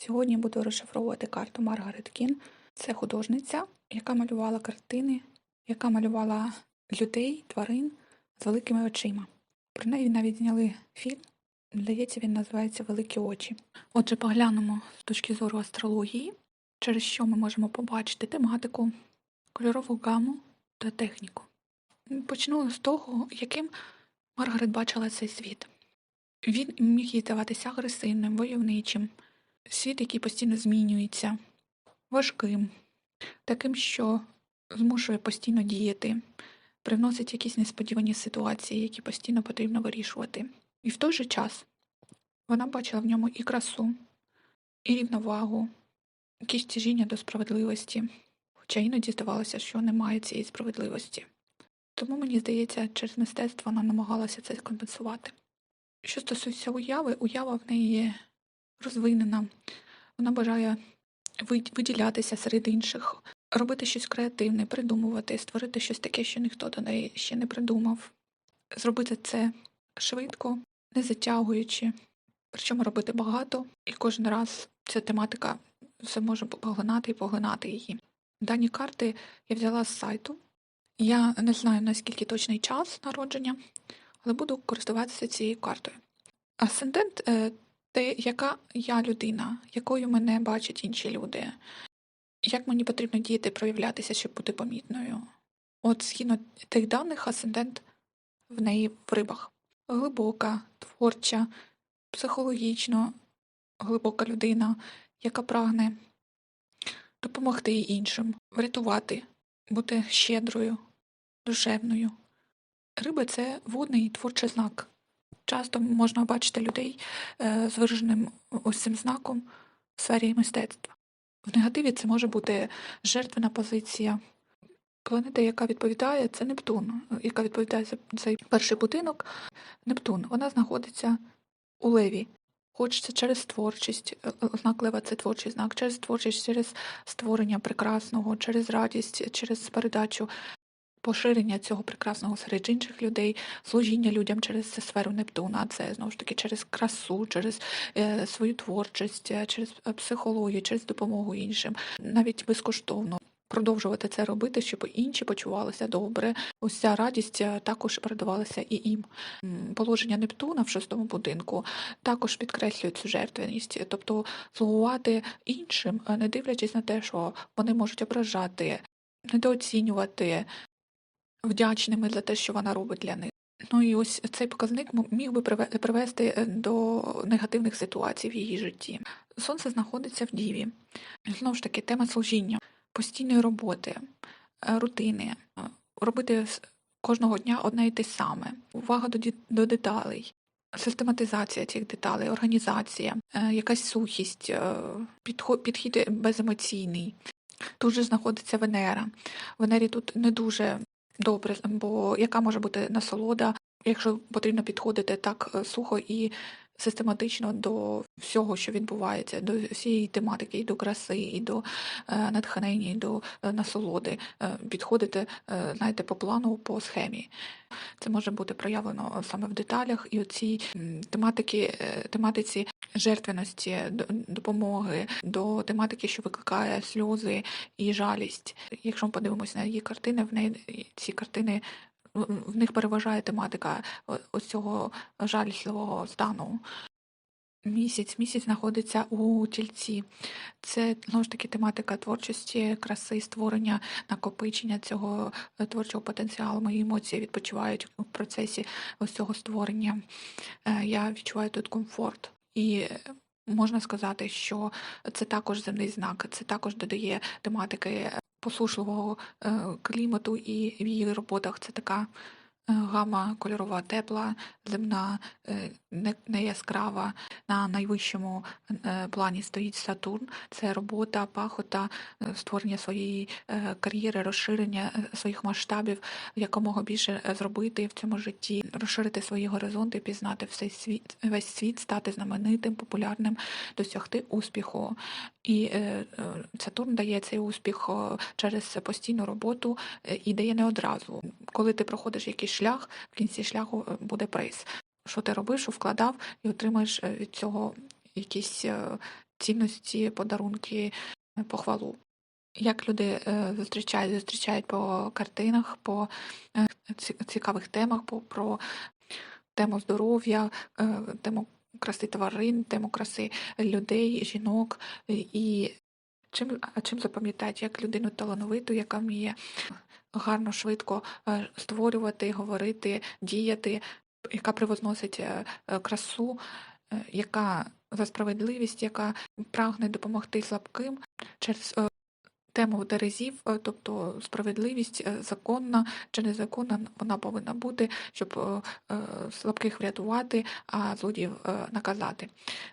Сьогодні буду розшифровувати карту Маргарет Кін. Це художниця, яка малювала картини, яка малювала людей, тварин з великими очима. Про неї навіть зняли фільм. Здається, він називається Великі очі. Отже, поглянемо з точки зору астрології, через що ми можемо побачити тематику, кольорову гаму та техніку. Почну з того, яким Маргарет бачила цей світ. Він міг їй здаватися агресивним, войовничим, світ, який постійно змінюється, важким, таким, що змушує постійно діяти, привносить якісь несподівані ситуації, які постійно потрібно вирішувати. І в той же час вона бачила в ньому і красу, і рівновагу, якісь тяжіння до справедливості, хоча іноді здавалося, що немає цієї справедливості. Тому, мені здається, через мистецтво вона намагалася це компенсувати. Що стосується уяви, уява в неї розвинена. Вона бажає виділятися серед інших, робити щось креативне, придумувати, створити щось таке, що ніхто до неї ще не придумав. Зробити це швидко, не затягуючи, причому робити багато, і кожен раз ця тематика все може поглинати і поглинати її. Дані карти я взяла з сайту. Я не знаю наскільки точний час народження, але буду користуватися цією картою. Асцендент е, те, яка я людина, якою мене бачать інші люди, як мені потрібно діяти, проявлятися, щоб бути помітною. От згідно тих даних, асцендент в неї в рибах. Глибока, творча, психологічно глибока людина, яка прагне допомогти іншим, врятувати, бути щедрою, душевною. Риби це водний творчий знак. Часто можна бачити людей е, з вираженим ось цим знаком в сфері мистецтва. В негативі це може бути жертвена позиція. Планета, яка відповідає, це Нептун, яка відповідає за цей перший будинок. Нептун, вона знаходиться у леві. Хоч це через творчість, е, е, знак лева це творчий знак, через творчість, через створення прекрасного, через радість, через передачу поширення цього прекрасного серед інших людей, служіння людям через сферу Нептуна, це знову ж таки через красу, через е, свою творчість, е, через е, психологію, через допомогу іншим, навіть безкоштовно. Продовжувати це робити, щоб інші почувалися добре. Ось ця радість також передавалася і їм. Положення Нептуна в шостому будинку також підкреслює цю жертвеність, тобто слугувати іншим, не дивлячись на те, що вони можуть ображати, недооцінювати, вдячними за те, що вона робить для них. Ну і ось цей показник міг би привести е, до негативних ситуацій в її житті. Сонце знаходиться в діві. Знову ж таки, тема служіння, постійної роботи, е, рутини, е, робити кожного дня одне і те саме, увага до, до деталей. Систематизація цих деталей, організація, якась сухість, підхід беземоційний. Тут же знаходиться Венера. Венері тут не дуже добре, бо яка може бути насолода, якщо потрібно підходити так е, сухо і систематично до всього, що відбувається, до всієї тематики, і до краси, і до е, натхнення, і до е, насолоди, е, підходити, знаєте, по плану, по схемі. Це може бути проявлено саме в деталях і у цій м, тематики, тематиці жертвеності, допомоги, до тематики, що викликає сльози і жалість. Якщо ми подивимося на її картини, в неї ці картини. В- них переважає тематика ось цього жалісливого стану. Місяць, місяць знаходиться у тільці. Це знову ж таки тематика творчості, краси, створення, накопичення цього е, творчого потенціалу. Мої емоції відпочивають в процесі ось цього створення. Е, Я відчуваю тут комфорт. І е, можна сказати, що це також земний знак, це також додає тематики посушливого е, клімату, і в її роботах. Це така гама кольорова, тепла, земна, е, не, не яскрава. На найвищому е, плані стоїть Сатурн. Це робота, пахота, е, створення своєї е, кар'єри, розширення е, своїх масштабів, якомога більше е, зробити в цьому житті, розширити свої горизонти, пізнати все світ, весь світ, стати знаменитим, популярним, досягти успіху. І е, е, Сатурн дає цей успіх е, через постійну роботу е, і дає не одразу. Коли ти проходиш якийсь шлях, в кінці шляху е, буде приз. Що ти робиш, що вкладав, і отримаєш е, від цього якісь е, цінності, подарунки, похвалу. Як люди зустрічають, зустрічають по картинах, по цікавих темах, по, про тему здоров'я, тему краси тварин, тему краси людей, жінок. І чим, чим запам'ятають як людину талановиту, яка вміє гарно, швидко е, створювати, говорити, діяти, яка привозносить е, е, красу, яка за справедливість, яка прагне допомогти слабким через тему Терезів, е, тобто справедливість е, законна чи незаконна, вона повинна бути, щоб е, слабких врятувати, а злодіїв наказати.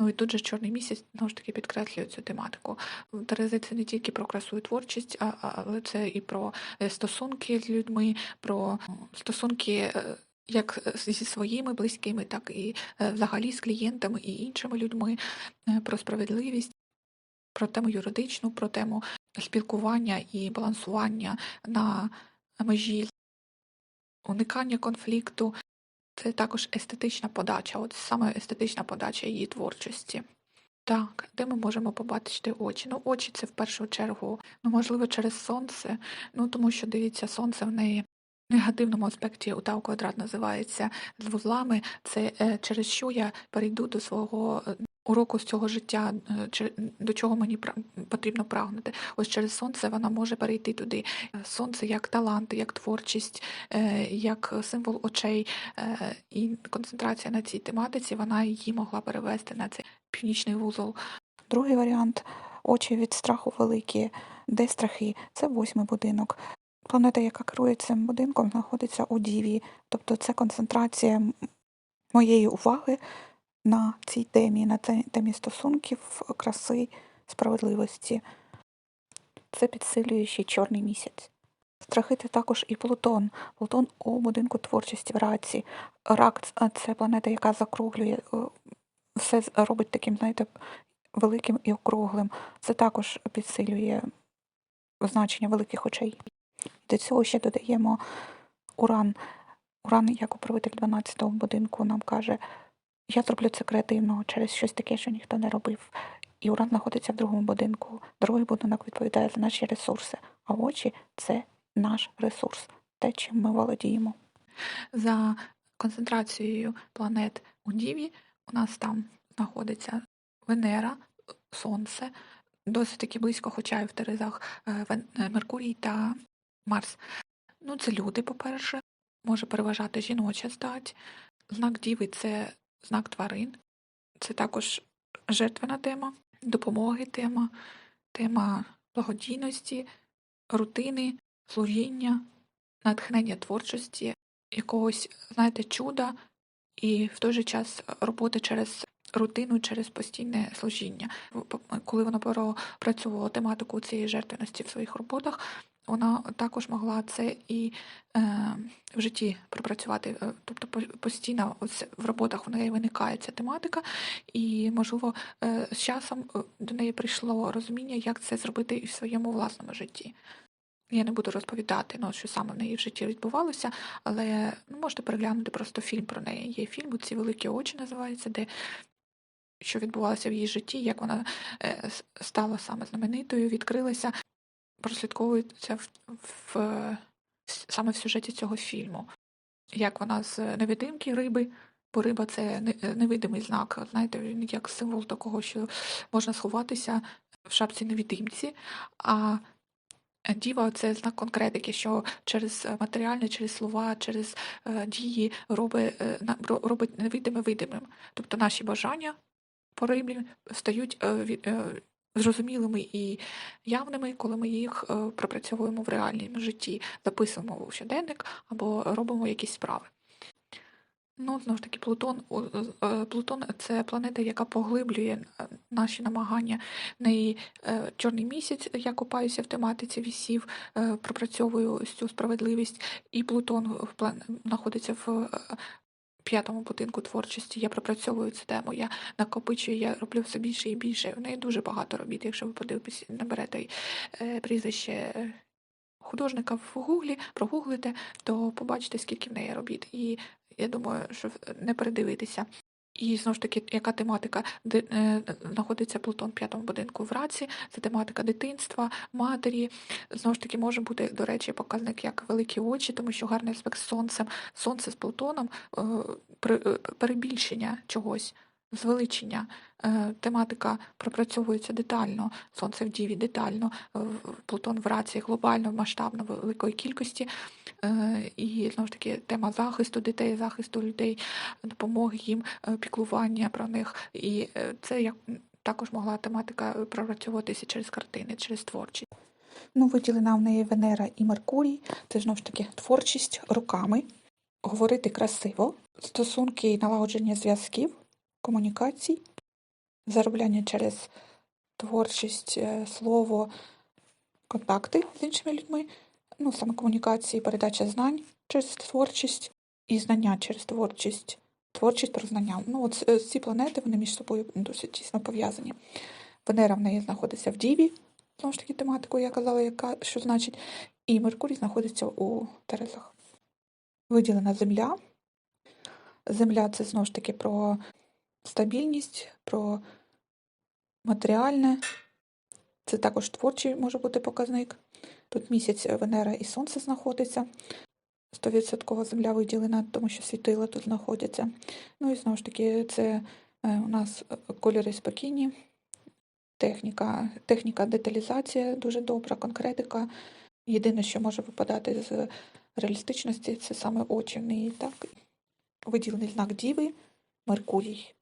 Ну і тут же чорний місяць знову ж таки підкреслює цю тематику. Терези це не тільки про красу і творчість, але це і про стосунки з людьми, про стосунки. Як зі своїми близькими, так і взагалі з клієнтами і іншими людьми, про справедливість, про тему юридичну, про тему спілкування і балансування на межі уникання конфлікту. Це також естетична подача, от саме естетична подача її творчості. Так, де ми можемо побачити очі? Ну, очі це в першу чергу, ну, можливо, через сонце, ну тому що дивіться, сонце в неї в негативному аспекті у квадрат називається з вузлами. Це е, через що я перейду до свого уроку з цього життя, е, до чого мені потрібно прагнути. Ось через сонце вона може перейти туди. Е, Сонце як талант, як творчість, е, як символ очей. І концентрація на цій тематиці вона її могла перевести на цей північний вузол. Другий варіант очі від страху великі. Де страхи? Це восьмий будинок. Планета, яка керує цим будинком, знаходиться у Діві. Тобто це концентрація моєї уваги на цій темі, на темі стосунків, краси, справедливості. Це підсилює ще чорний місяць. Страхи це також і Плутон. Плутон у будинку творчості в раці. Рак це планета, яка закруглює, е, все робить таким, знаєте, великим і округлим. Це також підсилює значення великих очей. До цього ще додаємо уран. Уран, як управитель 12-го будинку, нам каже, я зроблю це креативно через щось таке, що ніхто не робив. І уран знаходиться в другому будинку. Другий будинок відповідає за наші ресурси, а очі це наш ресурс, те, чим ми володіємо. За концентрацією планет у Діві у нас там знаходиться Венера, Сонце, досить таки близько, хоча і в Терезах е, е, Меркурій та Марс. Ну, це люди, по-перше, може переважати жіноча стать. Знак Діви це знак тварин, це також жертвена тема, допомоги тема, тема благодійності, рутини, служіння, натхнення творчості, якогось, знаєте, чуда і в той же час роботи через рутину, через постійне служіння. Коли вона пропрацьовувала тематику цієї жертвеності в своїх роботах, вона також могла це і е, в житті пропрацювати. Е, Тобто постійно ось в роботах в неї виникає ця тематика, і, можливо, е, з часом е, до неї прийшло розуміння, як це зробити і в своєму власному житті. Я не буду розповідати, ну, що саме в неї в житті відбувалося, але ну, можете переглянути просто фільм про неї. Є фільм «Ці великі очі називається, де що відбувалося в її житті, як вона е, стала саме знаменитою, відкрилася, прослідковується в, в, е, саме в сюжеті цього фільму. Як вона з невидимки риби, бо риба це е, невидимий знак, знаєте, він як символ такого, що можна сховатися в шапці невидимці. А Діва це знак конкретики, що через е, матеріальне, через слова, через е, дії робить, е, робить невидиме видимим. Тобто наші бажання по пориблі стають е, е, зрозумілими і явними, коли ми їх е, пропрацьовуємо в реальному житті, записуємо у щоденник або робимо якісь справи. Ну, знову ж таки, Плутон, е, Плутон це планета, яка поглиблює е, наші намагання. В неї чорний місяць, я копаюся в тематиці вісів, пропрацьовую цю справедливість, і Плутон в знаходиться в п'ятому будинку творчості. Я пропрацьовую цю тему, я накопичую, я роблю все більше і більше. У неї дуже багато робіт. Якщо ви подивитесь, наберете е, прізвище е, художника в гуглі, прогуглите, то побачите, скільки в неї робіт. І я думаю, що не передивитися. І знову ж таки, яка тематика, де знаходиться Плутон в п'ятому будинку в раці, це тематика дитинства, матері. Знову ж таки, може бути, до речі, показник як великі очі, тому що гарний аспект з сонцем. Сонце з Плутоном е, е, перебільшення чогось, звеличення. Е, Тематика пропрацьовується детально, сонце в діві детально, е, Плутон в раці глобально, масштабно, великої кількості. Е, І знову ж таки тема захисту дітей, захисту людей, допомоги їм, піклування про них. І це як також могла тематика пропрацьовуватися через картини, через творчість. Ну, виділена в неї Венера і Меркурій. Це знову ж таки творчість руками, говорити красиво, стосунки і налагодження зв'язків, комунікацій, заробляння через творчість, е, слово, контакти з іншими людьми, ну, саме комунікації, передача знань через творчість і знання через творчість, творчість про знання. Ну, от е, ці планети вони між собою досить тісно пов'язані. Венера в неї знаходиться в Діві, знову ж таки, тематику я казала, яка що значить, і Меркурій знаходиться у Терезах. Виділена Земля. Земля це знову ж таки про стабільність, про матеріальне. Це також творчий може бути показник. Тут місяць е, Венера і Сонце знаходиться. 100% земля виділена, тому що світила тут знаходяться. Ну і знову ж таки, це е, у нас е, кольори спокійні, техніка, техніка деталізація дуже добра, конкретика. Єдине, що може випадати з реалістичності, це саме очі в неї. Так? Виділений знак Діви Меркурій.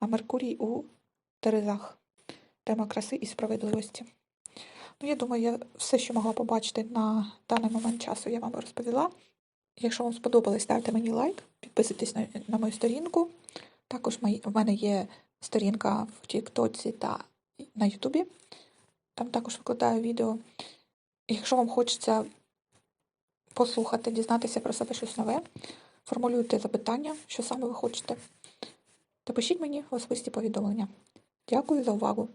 А Меркурій у Терезах. Тема краси і справедливості. Ну, я думаю, я все, що могла побачити на даний момент часу, я вам розповіла. Якщо вам сподобалось, ставте мені лайк, підписуйтесь на, на мою сторінку. Також мої- в мене є сторінка в Тіктоці та на Ютубі. Там також викладаю відео. Якщо вам хочеться послухати, дізнатися про себе щось нове, формулюйте запитання, що саме ви хочете, та пишіть мені в особисті повідомлення. Дякую за увагу!